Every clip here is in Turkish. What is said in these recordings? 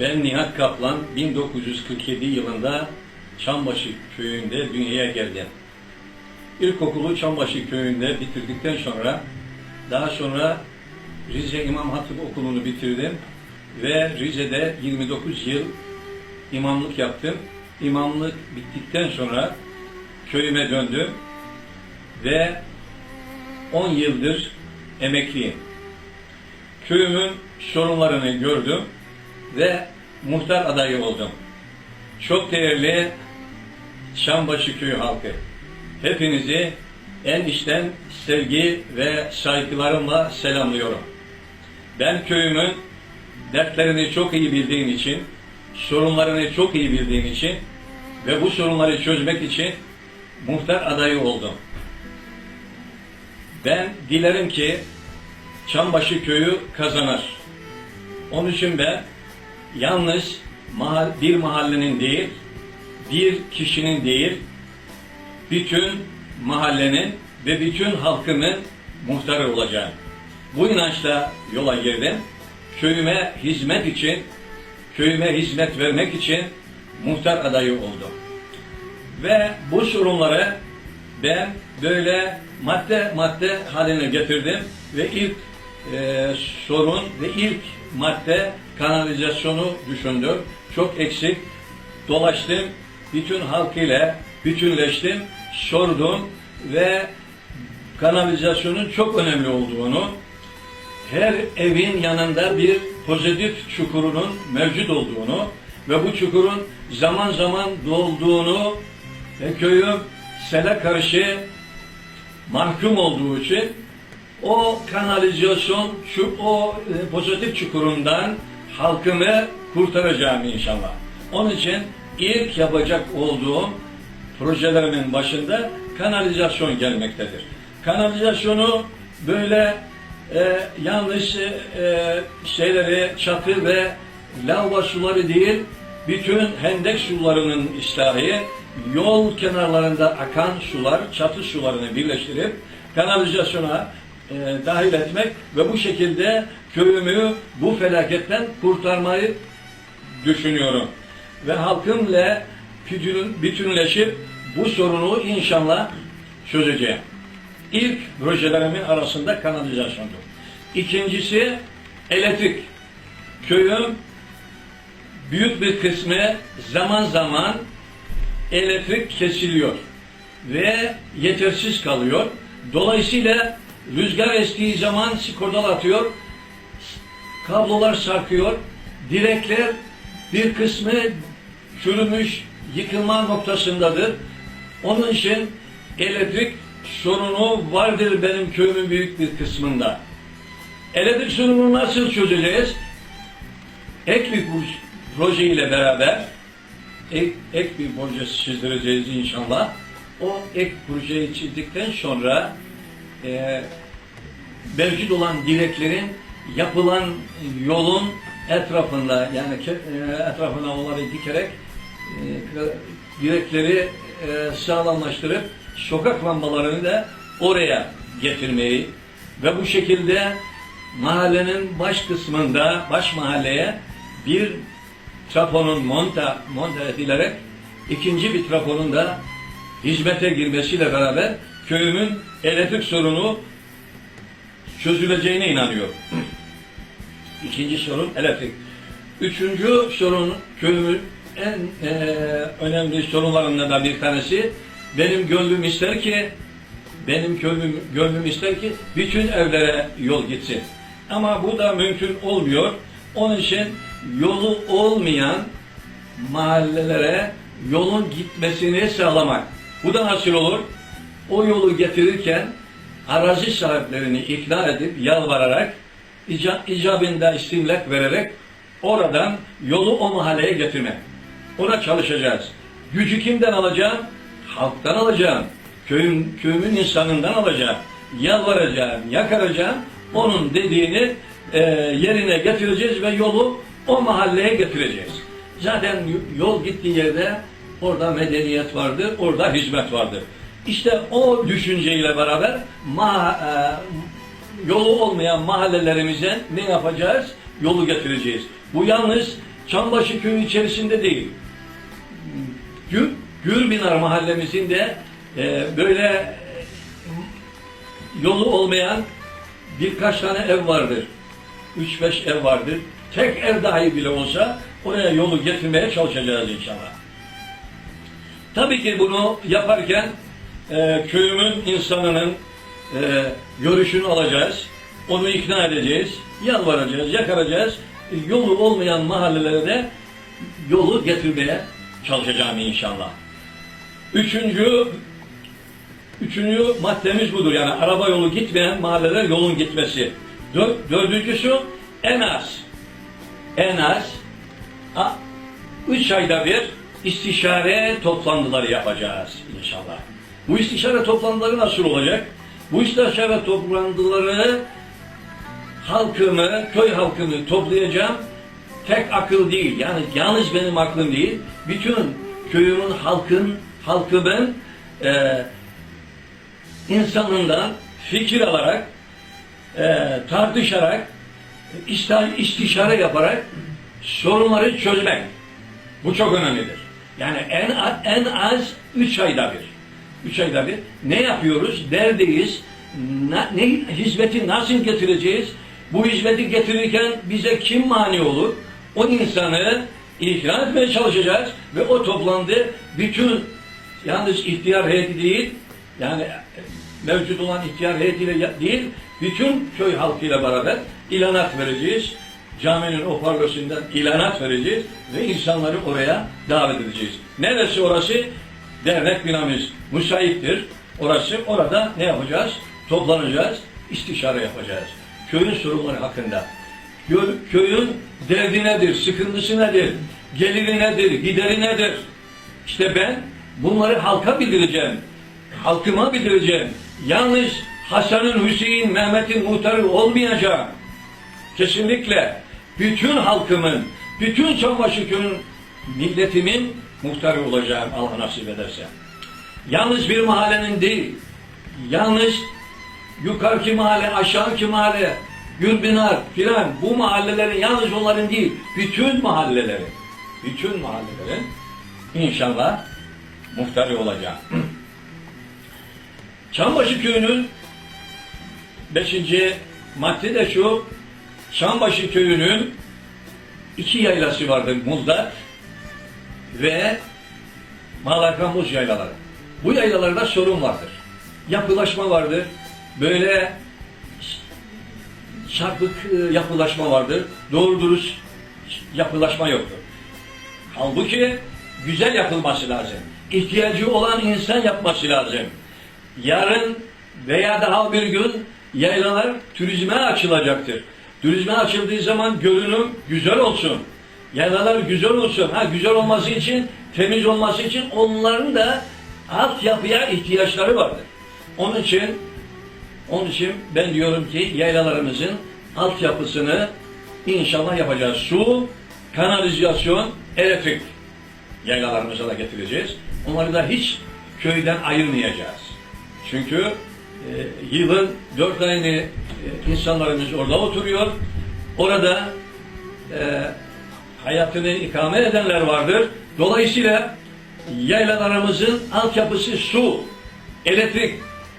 Ben Nihat Kaplan 1947 yılında Çambaşı köyünde dünyaya geldim. İlkokulu Çambaşı köyünde bitirdikten sonra daha sonra Rize İmam Hatip Okulu'nu bitirdim ve Rize'de 29 yıl imamlık yaptım. İmamlık bittikten sonra köyüme döndüm ve 10 yıldır emekliyim. Köyümün sorunlarını gördüm ve muhtar adayı oldum. Çok değerli Şambaşı Köyü halkı, hepinizi en içten sevgi ve saygılarımla selamlıyorum. Ben köyümün dertlerini çok iyi bildiğim için, sorunlarını çok iyi bildiğim için ve bu sorunları çözmek için muhtar adayı oldum. Ben dilerim ki Çambaşı köyü kazanır. Onun için ben mahal, bir mahallenin değil, bir kişinin değil, bütün mahallenin ve bütün halkımın muhtarı olacağım. Bu inançla yola girdim. Köyüme hizmet için, köyüme hizmet vermek için muhtar adayı oldum. Ve bu sorunları ben böyle madde madde haline getirdim ve ilk e, sorun ve ilk madde kanalizasyonu düşündüm. Çok eksik. Dolaştım. Bütün halkıyla bütünleştim. Sordum ve kanalizasyonun çok önemli olduğunu, her evin yanında bir pozitif çukurunun mevcut olduğunu ve bu çukurun zaman zaman dolduğunu ve köyün sele karşı mahkum olduğu için o kanalizasyon şu o e, pozitif çukurundan halkımı kurtaracağım inşallah. Onun için ilk yapacak olduğum projelerimin başında kanalizasyon gelmektedir. Kanalizasyonu böyle e, yanlış e, şeyleri çatı ve lava suları değil bütün hendek sularının ıslahı yol kenarlarında akan sular, çatı sularını birleştirip kanalizasyona e, dahil etmek ve bu şekilde köyümü bu felaketten kurtarmayı düşünüyorum. Ve halkımla bütün- bütünleşip bu sorunu inşallah çözeceğim. İlk projelerimin arasında kanalizasyondur. İkincisi elektrik. Köyüm büyük bir kısmı zaman zaman elektrik kesiliyor ve yetersiz kalıyor. Dolayısıyla rüzgar estiği zaman sikordal atıyor, kablolar sarkıyor, direkler bir kısmı çürümüş, yıkılma noktasındadır. Onun için elektrik sorunu vardır benim köyümün büyük bir kısmında. Elektrik sorununu nasıl çözeceğiz? Ek bir proje ile beraber ek, ek bir proje çizdireceğiz inşallah. O ek projeyi çizdikten sonra e, mevcut olan direklerin yapılan yolun etrafında yani e, etrafına onları dikerek e, direkleri e, sağlamlaştırıp sokak lambalarını da oraya getirmeyi ve bu şekilde mahallenin baş kısmında baş mahalleye bir trafonun monta, monta edilerek ikinci bir trafonun da hizmete girmesiyle beraber köyümün elektrik sorunu çözüleceğine inanıyorum. İkinci sorun elektrik. Üçüncü sorun köyümün en e, önemli sorunlarından da bir tanesi benim gönlüm ister ki benim gönlüm, gönlüm ister ki bütün evlere yol gitsin. Ama bu da mümkün olmuyor. Onun için yolu olmayan mahallelere yolun gitmesini sağlamak. Bu da nasıl olur? O yolu getirirken arazi sahiplerini ikna edip yalvararak ica, icabında istimlak vererek oradan yolu o mahalleye getirmek. Ona çalışacağız. Gücü kimden alacağım? Halktan alacağım. Köyüm, köyümün insanından alacağım. Yalvaracağım, yakaracağım. Onun dediğini e, yerine getireceğiz ve yolu o mahalleye getireceğiz. Zaten yol gittiği yerde orada medeniyet vardır, orada hizmet vardır. İşte o düşünceyle beraber ma, e, yolu olmayan mahallelerimize ne yapacağız? Yolu getireceğiz. Bu yalnız Çambaşı köyü içerisinde değil. Gür, Gürbinar mahallemizin de e, böyle e, yolu olmayan birkaç tane ev vardır. 3-5 ev vardır. Tek ev dahi bile olsa oraya yolu getirmeye çalışacağız inşallah. Tabii ki bunu yaparken e, köyümün insanının e, görüşünü alacağız. Onu ikna edeceğiz. Yalvaracağız, yakaracağız. E, yolu olmayan mahallelere de yolu getirmeye çalışacağım inşallah. Üçüncü Üçüncü maddemiz budur. Yani araba yolu gitmeyen mahalleler yolun gitmesi. Dör, dördüncüsü en az en az a, üç ayda bir istişare toplantıları yapacağız inşallah. Bu istişare toplantıları nasıl olacak? Bu istişare toplantıları halkımı, köy halkını toplayacağım. Tek akıl değil, yani yalnız benim aklım değil, bütün köyümün halkın, halkımın e, insanından fikir alarak, e, tartışarak, istişare yaparak sorunları çözmek. Bu çok önemlidir. Yani en, en az üç ayda bir. Üç ayda bir. Ne yapıyoruz? Neredeyiz? Na- ne hizmeti nasıl getireceğiz? Bu hizmeti getirirken bize kim mani olur? O insanı ikna etmeye çalışacağız ve o toplantı bütün yalnız ihtiyar heyeti değil yani mevcut olan ihtiyar heyetiyle değil bütün köy halkıyla beraber ilanat vereceğiz. Caminin hoparlöründen ilanat vereceğiz ve insanları oraya davet edeceğiz. Neresi orası? Dernek binamız müsaittir. Orası orada ne yapacağız? Toplanacağız, istişare yapacağız. Köyün sorunları hakkında. Kö- Köyün derdi nedir, sıkıntısı nedir, geliri nedir, gideri nedir? İşte ben bunları halka bildireceğim. Halkıma bildireceğim. Yalnız Hasan'ın, Hüseyin, Mehmet'in muhtarı olmayacağım. Kesinlikle bütün halkımın, bütün Çambaşı köyünün milletimin muhtarı olacağım Allah nasip ederse. Yalnız bir mahallenin değil, yalnız yukarıki mahalle, aşağıki mahalle, Gürbinar filan bu mahallelerin yalnız onların değil, bütün mahallelerin, bütün mahallelerin inşallah muhtarı olacağım. Çambaşı köyünün beşinci madde de şu, Çambaşı köyünün iki yaylası vardır Muzdar ve Malaka Muz yaylaları. Bu yaylalarda sorun vardır. Yapılaşma vardır. Böyle çarpık e, yapılaşma vardır. Doğru dürüst yapılaşma yoktur. Halbuki güzel yapılması lazım. İhtiyacı olan insan yapması lazım. Yarın veya daha bir gün yaylalar turizme açılacaktır. Turizme açıldığı zaman görünüm güzel olsun. Yaylalar güzel olsun. Ha güzel olması için, temiz olması için onların da altyapıya ihtiyaçları vardır. Onun için onun için ben diyorum ki yaylalarımızın altyapısını inşallah yapacağız. Su, kanalizasyon, elektrik yaylalarımıza da getireceğiz. Onları da hiç köyden ayırmayacağız. Çünkü e, yılın dört ayını e, insanlarımız orada oturuyor. Orada e, hayatını ikame edenler vardır. Dolayısıyla yaylalarımızın altyapısı su, elektrik.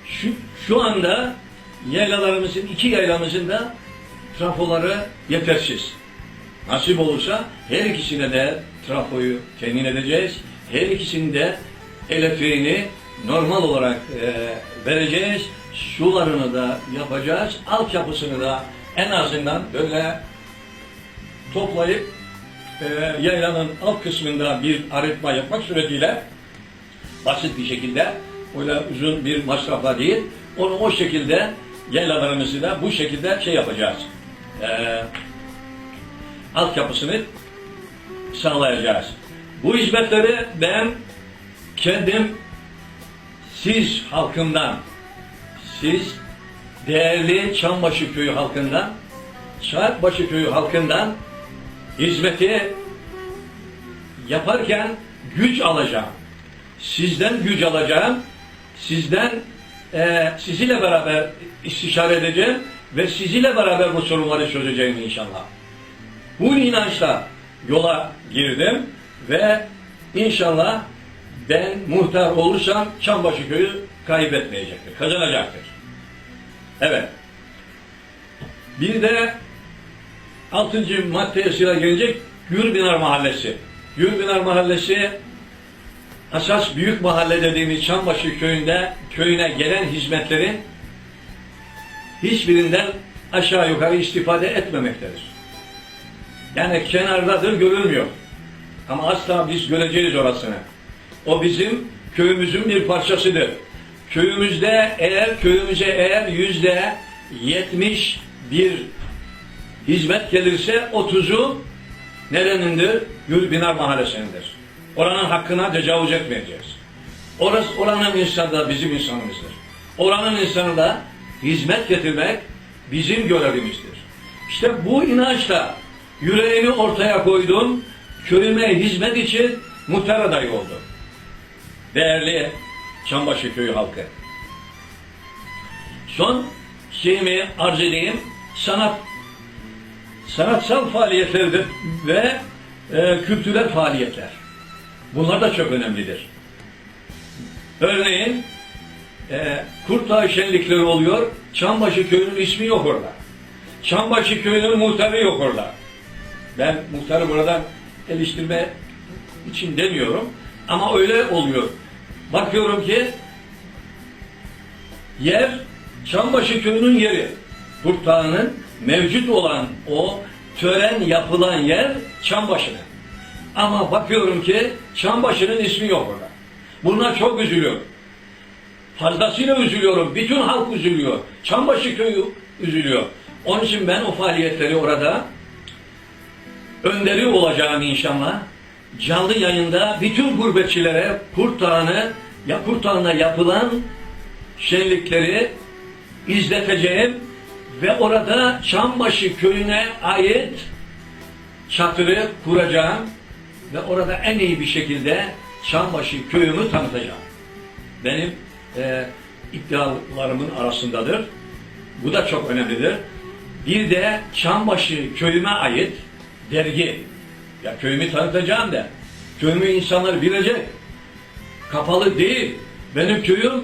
Şu, şu anda yaylalarımızın, iki yaylamızın da trafoları yetersiz. Nasip olursa her ikisine de trafoyu temin edeceğiz. Her ikisinin de elektriğini normal olarak e, vereceğiz. Sularını da yapacağız. Altyapısını da en azından böyle toplayıp e, yaylanın alt kısmında bir arıtma yapmak suretiyle basit bir şekilde öyle uzun bir masrafla değil onu o şekilde yaylalarımızı da bu şekilde şey yapacağız. E, altyapısını sağlayacağız. Bu hizmetleri ben kendim siz halkından, siz değerli Çambaşı köyü halkından, Çarkbaşı köyü halkından hizmeti yaparken güç alacağım. Sizden güç alacağım. Sizden e, sizinle beraber istişare edeceğim ve sizinle beraber bu sorunları çözeceğim inşallah. Bu inançla yola girdim ve inşallah ben muhtar olursam Çambaşı köyü kaybetmeyecektir, kazanacaktır. Evet. Bir de altıncı maddeye sıra gelecek Gürbinar Mahallesi. Gürbinar Mahallesi asas büyük mahalle dediğimiz Çambaşı köyünde köyüne gelen hizmetlerin hiçbirinden aşağı yukarı istifade etmemektedir. Yani kenardadır görülmüyor. Ama asla biz göreceğiz orasını. O bizim köyümüzün bir parçasıdır. Köyümüzde eğer köyümüze eğer yüzde yetmiş bir hizmet gelirse otuzu nerenindir? Gülbinar Mahallesi'nindir. Oranın hakkına tecavüz etmeyeceğiz. Orası, oranın insanı da bizim insanımızdır. Oranın insanı da hizmet getirmek bizim görevimizdir. İşte bu inançla yüreğimi ortaya koydum, köyüme hizmet için muhtar adayı oldum. Değerli Çambaşı Köyü halkı. Son şeyimi arz edeyim, sanat sanatsal faaliyetlerdir ve e, kültürel faaliyetler. Bunlar da çok önemlidir. Örneğin e, Kurtdağ şenlikleri oluyor. Çambaşı köyünün ismi yok orada. Çambaşı köyünün muhtarı yok orada. Ben muhtarı buradan eleştirme için demiyorum. Ama öyle oluyor. Bakıyorum ki yer Çambaşı köyünün yeri. Kurtdağ'ın mevcut olan o tören yapılan yer Çambaşı'nın. Ama bakıyorum ki Çambaşı'nın ismi yok orada. Buna çok üzülüyorum. Fazlasıyla üzülüyorum. Bütün halk üzülüyor. Çambaşı köyü üzülüyor. Onun için ben o faaliyetleri orada önderi olacağım inşallah. Canlı yayında bütün gurbetçilere Kurt Dağı'nı, ya Kurt Dağı'nda yapılan şenlikleri izleteceğim ve orada Çambaşı köyüne ait çadırı kuracağım ve orada en iyi bir şekilde Çambaşı köyümü tanıtacağım. Benim e, iddialarımın arasındadır. Bu da çok önemlidir. Bir de Çambaşı köyüme ait dergi. Ya köyümü tanıtacağım da. Köyümü insanlar bilecek. Kapalı değil. Benim köyüm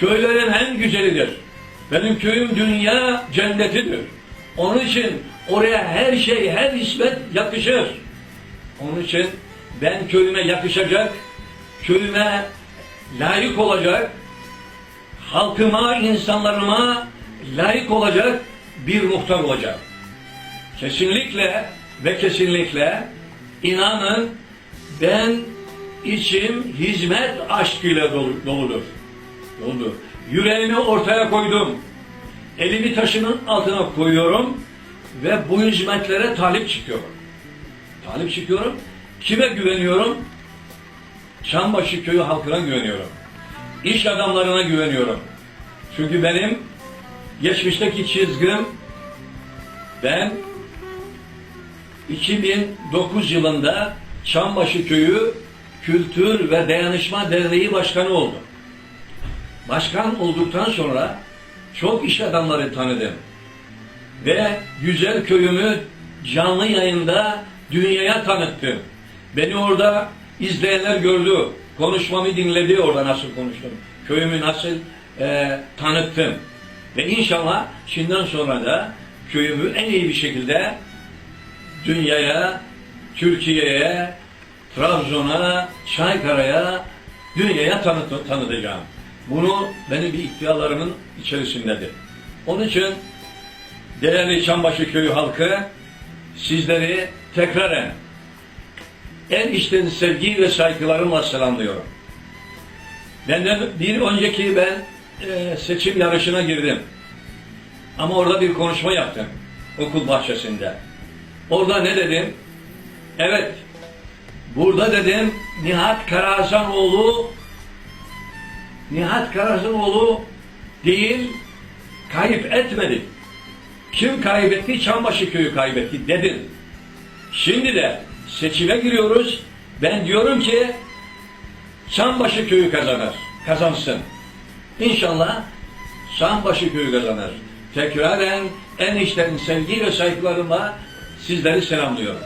köylerin en güzelidir. Benim köyüm dünya cennetidir. Onun için oraya her şey, her hizmet yakışır. Onun için ben köyüme yakışacak, köyüme layık olacak, halkıma, insanlarıma layık olacak bir muhtar olacak. Kesinlikle ve kesinlikle inanın ben içim hizmet aşkıyla dolu, doludur. Doludur. Yüreğimi ortaya koydum. Elimi taşının altına koyuyorum ve bu hizmetlere talip çıkıyorum. Talip çıkıyorum. Kime güveniyorum? Çambaşı köyü halkına güveniyorum. İş adamlarına güveniyorum. Çünkü benim geçmişteki çizgim ben 2009 yılında Çambaşı Köyü Kültür ve Dayanışma Derneği Başkanı oldum. Başkan olduktan sonra çok iş adamları tanıdım. Ve güzel köyümü canlı yayında dünyaya tanıttım. Beni orada izleyenler gördü. Konuşmamı dinledi orada nasıl konuştum. Köyümü nasıl e, tanıttım. Ve inşallah şimdiden sonra da köyümü en iyi bir şekilde dünyaya, Türkiye'ye, Trabzon'a, Çaykara'ya, dünyaya tanıt tanıtacağım. Bunu benim bir iddialarımın içerisindedir. Onun için değerli Çambaşı Köyü halkı sizleri tekraren en içten sevgi ve saygılarımla selamlıyorum. Benden bir önceki ben e, seçim yarışına girdim. Ama orada bir konuşma yaptım okul bahçesinde. Orada ne dedim? Evet, burada dedim Nihat Karahasanoğlu Nihat Karahasanoğlu değil, kayıp etmedi. Kim kaybetti? Çambaşı köyü kaybetti dedim. Şimdi de seçime giriyoruz. Ben diyorum ki Çambaşı köyü kazanır. Kazansın. İnşallah Çambaşı köyü kazanır. Tekraren en içten sevgi ve saygılarımla sizleri selamlıyorum.